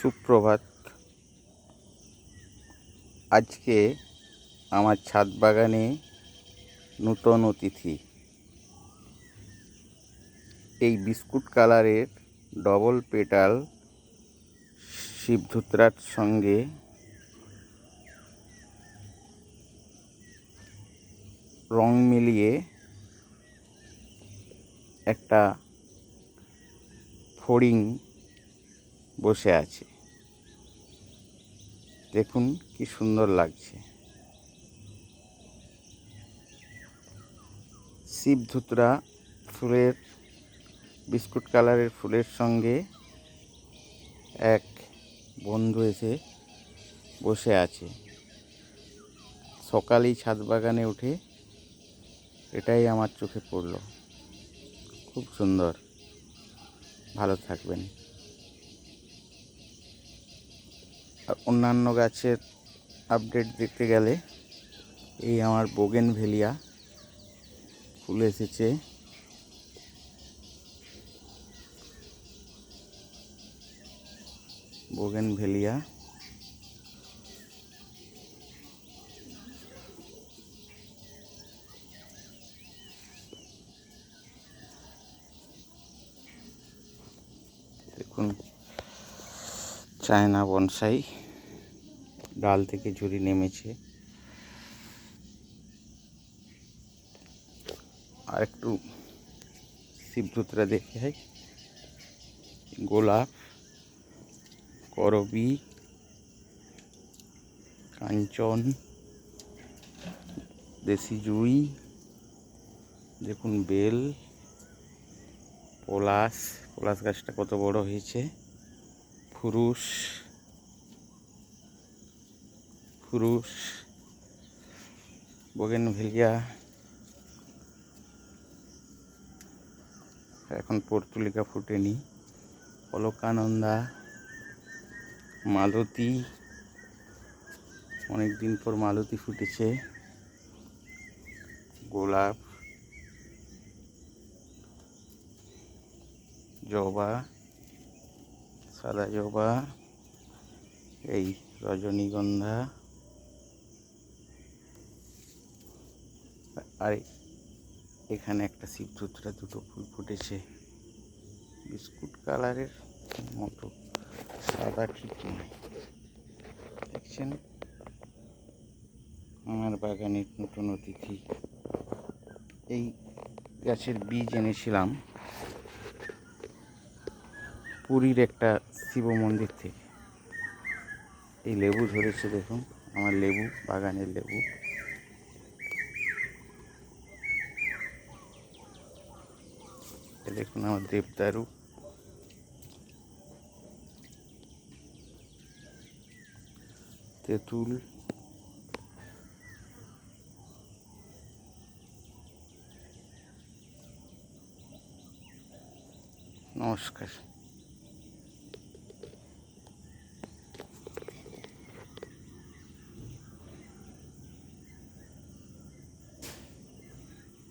সুপ্রভাত। আজকে আমার ছাদ বাগানে নূতন অতিথি। এই বিস্কুট কালারের ডবল পেটাল শিবধুত্রার সঙ্গে রং মিলিয়ে একটা ফড়িং বসে আছে। দেখুন কি সুন্দর লাগছে। শিবধুতরা ফুলের, বিস্কুট কালারের ফুলের সঙ্গে এক বন্ধু এসে বসে আছে। সকালেই ছাদ বাগানে উঠে এটাই আমার চোখে পড়ল। খুব সুন্দর। ভালো থাকবেন। আর অন্যান্য গাছের আপডেট দেখতে গেলে এই আমার বোগেন ভেলিয়া ফুল এসেছে। বোগেন ভেলিয়া দেখুন চায়না বনসাই ডাল থেকে ঝুড়ি নেমেছে। আর একটু শিবধুতরা দেখে হয় গোলাপ, করবি, কাঞ্চন, দেশি জুই, দেখুন বেল, পলাশ। পলাশ গাছটা কত বড় হয়েছে। ফুরুষ। ফুরুষ বোগেনভেলিয়া এখন পর্তুলিকা ফুটেনি। অলকানন্দা, মালতী। অনেক দিন পর মালতী ফুটেছে। গোলাপ, জবা, সাদা জবা, এই রজনীগন্ধা। আর, এখানে একটা শিবধুতরা দুটো ফুল ফুটেছে। বিস্কুট কালারের মতো, সাদা ঠিক নয় দেখছেন? আমার বাগানের নতুন অতিথি। এই গাছের বীজ এনেছিলাম পুরীর একটা শিব মন্দির থেকে। এই লেবু ধরেছে দেখুন, আমার লেবু, বাগানের লেবু। এ দেখুন আমার দেবদারু তেঁতুল নমস্কার